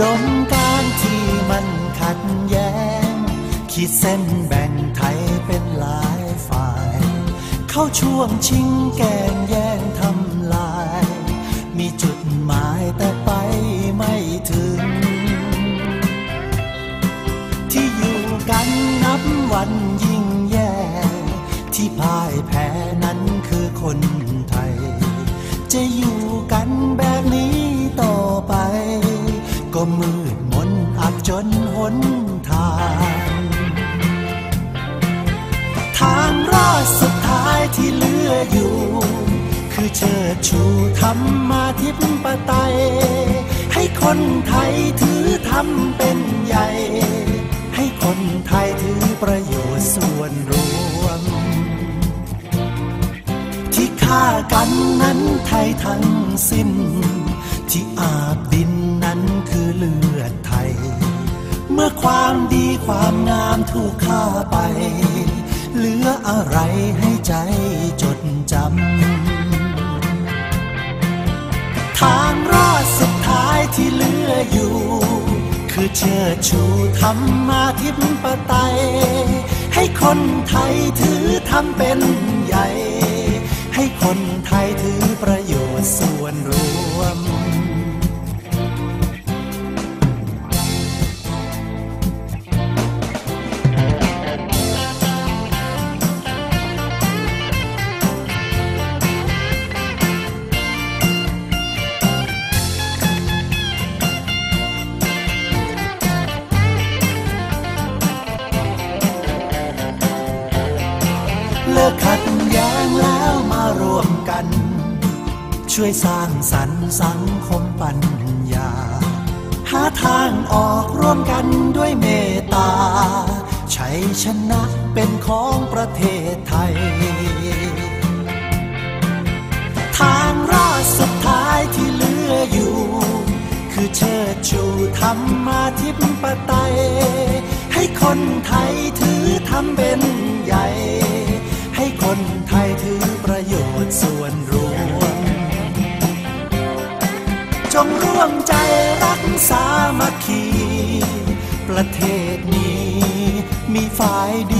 ดมการที่มันขัดแย้ง ขีดเส้นแบ่งไทยเป็นหลายฝ่าย เข้าช่วงชิงแกงแย่งทำลาย มีจุดหมายแต่ไปไม่ถึง ที่อยู่กันนับวันยิ่งแย่ ที่พ่ายแพ้ ก็มืดมนอับจนหนทาง ทางรอดสุดท้ายที่เหลืออยู่ คือเชิดชูธรรมาธิปไตย ให้คนไทยถือธรรมเป็นใหญ่ ให้คนไทยถือประโยชน์ส่วนรวม ที่ฆ่ากันนั้นไทยทั้งสิ้น ที่อาบดิน คือเลือดไทย เมื่อความดีความงามถูกฆ่าไป เหลืออะไรให้ใจจดจำ ทางรอดสุดท้ายที่เหลืออยู่ คือเชิดชูธรรมาธิปไตย ให้คนไทยถือทำเป็นใหญ่ ให้คนไทยถือประโยชน์ส่วนรวม ช่วยสร้างสรรค์สังคมปัญญา หาทางออกร่วมกันด้วยเมตตาชัยชนะเป็นของประเทศไทย ทางรอดสุดท้ายที่เหลืออยู่ คือเชิดชูธรรมาธิปไตย ให้คนไทยถือทำเป็นใหญ่ งร่วมใจรักสามัคคี ประเทศนี้มีฝ่ายดี